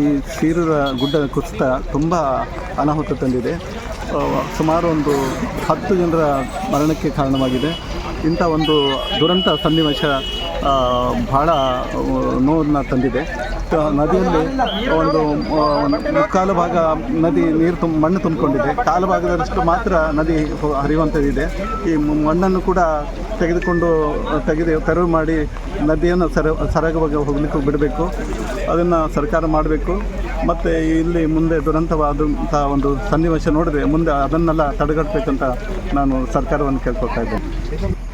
ಈ ಸೀರದ ಗುಡ್ಡದ ಕುಸಿತ ತುಂಬ ಅನಾಹುತ ತಂದಿದೆ. ಸುಮಾರು ಒಂದು ಹತ್ತು ಜನರ ಮರಣಕ್ಕೆ ಕಾರಣವಾಗಿದೆ. ಇಂಥ ಒಂದು ದುರಂತ ಸನ್ನಿವೇಶ ಬಹಳ ನೋವನ್ನು ತಂದಿದೆ. ನದಿಯಲ್ಲಿ ಒಂದು ಮುಕ್ಕಾಲು ಭಾಗ ನದಿ ನೀರು ತುಂಬ ಮಣ್ಣು ತುಂಬಿಕೊಂಡಿದೆ. ಕಾಲು ಭಾಗದಷ್ಟು ಮಾತ್ರ ನದಿ ಹರಿಯುವಂಥದ್ದಿದೆ. ಈ ಮಣ್ಣನ್ನು ಕೂಡ ತೆಗೆದುಕೊಂಡು, ತೆಗೆದು, ತೆರವು ಮಾಡಿ ನದಿಯನ್ನು ಸರ, ಸರಾಗವಾಗಿ ಹೋಗಲಿಕ್ಕೆ ಬಿಡಬೇಕು. ಅದನ್ನು ಸರ್ಕಾರ ಮಾಡಬೇಕು. ಮತ್ತು ಇಲ್ಲಿ ಮುಂದೆ ದುರಂತವಾದಂಥ ಒಂದು ಸನ್ನಿವೇಶ ನೋಡಿದ್ರೆ ಮುಂದೆ ಅದನ್ನೆಲ್ಲ ತಡೆಗಟ್ಟಬೇಕಂತ ನಾನು ಸರ್ಕಾರವನ್ನು ಕೇಳ್ಕೊಳ್ತಾ ಇದ್ದೇನೆ.